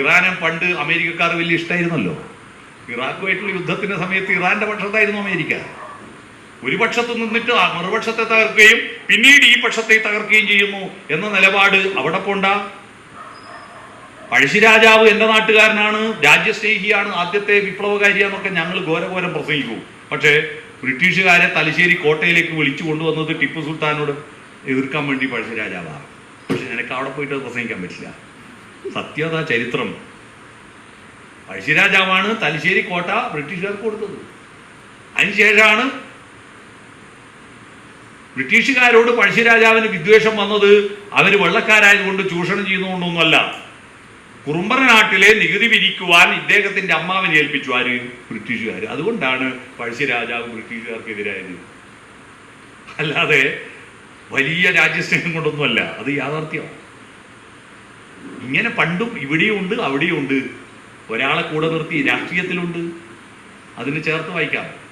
ഇറാനെ പണ്ട് അമേരിക്കക്കാർ വലിയ ഇഷ്ടമായിരുന്നല്ലോ ഇറാഖുമായിട്ടുള്ള യുദ്ധത്തിന്റെ സമയത്ത് ഇറാന്റെ പക്ഷത്തായിരുന്നു അമേരിക്ക. ഒരു പക്ഷത്ത് നിന്നിട്ട് മറുപക്ഷത്തെ തകർക്കുകയും പിന്നീട് ഈ പക്ഷത്തെ തകർക്കുകയും ചെയ്യുന്നു എന്ന നിലപാട് അവിടെ പോണ്ട പഴശ്ശിരാജാവ് എന്റെ നാട്ടുകാരനാണ് രാജ്യസ്നേഹിയാണ് ആദ്യത്തെ വിപ്ലവകാരി എന്നൊക്കെ ഞങ്ങൾ ഘോരഘോരം പ്രസംഗിക്കും. പക്ഷേ ബ്രിട്ടീഷുകാരെ തലശ്ശേരി കോട്ടയിലേക്ക് വിളിച്ചു കൊണ്ടുവന്നത് ടിപ്പു സുൽത്താനോട് എതിർക്കാൻ വേണ്ടി പഴശ്ശിരാജാവാണ് പക്ഷെ നിനക്ക് അവിടെ പോയിട്ട് പ്രസംഗിക്കാൻ പറ്റില്ല. സത്യത ചരിത്രം. പഴശ്ശിരാജാവാണ് തലശ്ശേരി കോട്ട ബ്രിട്ടീഷുകാർക്ക് കൊടുത്തത്. അതിനുശേഷമാണ് ബ്രിട്ടീഷുകാരോട് പഴശ്ശിരാജാവിന് വിദ്വേഷം വന്നത് അവർ വെള്ളക്കാരായതുകൊണ്ട് ചൂഷണം ചെയ്യുന്നതുകൊണ്ടൊന്നുമല്ല. കുറുമ്പറ നാട്ടിലെ നികുതി പിരിക്കുവാൻ ഇദ്ദേഹത്തിന്റെ അമ്മാവിനെ ഏൽപ്പിച്ചു ആര്? ബ്രിട്ടീഷുകാർ അതുകൊണ്ടാണ് പഴശ്ശിരാജാവ് ബ്രിട്ടീഷുകാർക്കെതിരായത് അല്ലാതെ വലിയ രാജ്യസ്നേഹം കൊണ്ടൊന്നുമല്ല. അത് യാഥാർത്ഥ്യമാണ്. ഇങ്ങനെ പണ്ടും ഇവിടെയുണ്ട് അവിടെയുണ്ട് ഒരാളെ കൂടെ നിർത്തി രാഷ്ട്രീയത്തിലുണ്ട്. അതിന് ചേർത്ത് വായിക്കാം.